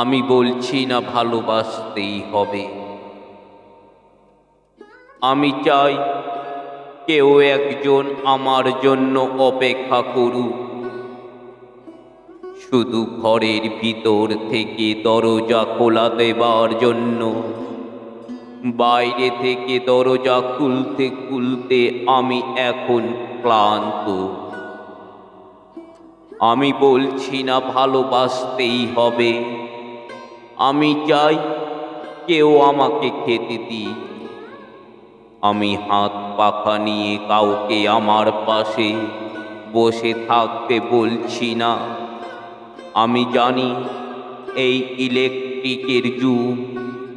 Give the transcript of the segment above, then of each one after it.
আমি বলছি না ভালোবাসতেই হবে। আমি চাই কেউ একজন আমার জন্য অপেক্ষা করুক। শুধু ঘরের ভিতর থেকে দরজা খোলা দেবার জন্য। বাইরে থেকে দরজা খুলতে খুলতে আমি এখন ক্লান্ত। আমি বলছি না ভালোবাসতেই হবে। আমি চাই কেউ আমাকে খেতে দিই আমি হাত পাখা নিয়ে কাউকে আমার পাশে বসে থাকতে বলছি না। আমি জানি এই ইলেকট্রিকের যুগ,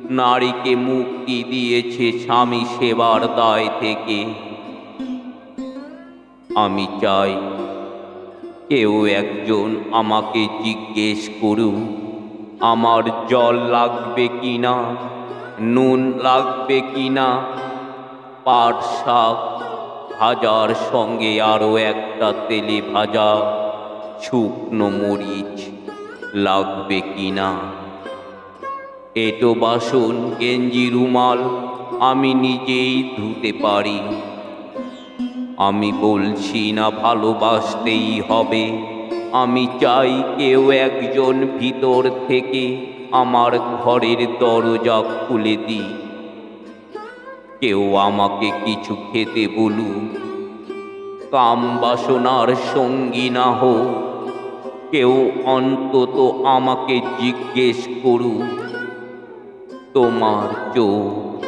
নারীকে মুক্তি দিয়েছে স্বামী সেবার দায় থেকে। আমি চাই কেউ একজন আমাকে জিজ্ঞেস করুক আমার জল লাগবে কি না নুন লাগবে কি না পাট শাক ভাজার সঙ্গে আরও একটা তেলে ভাজা শুকনো মরিচ লাগবে কি না এটো বাসন, গেঞ্জি, রুমাল আমি নিজেই ধুতে পারি। আমি বলছি না ভালোবাসতেই হবে। আমি চাই কেউ একজন ভিতর থেকে আমার ঘরের দরজা খুলে দিই কেউ আমাকে কিছু খেতে বলুক। কাম বাসনার সঙ্গী না হোক। কেউ অন্তত আমাকে জিজ্ঞেস করুক, তোমার চোখ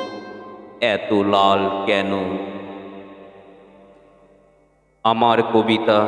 এত লাল কেন? আমার কবিতা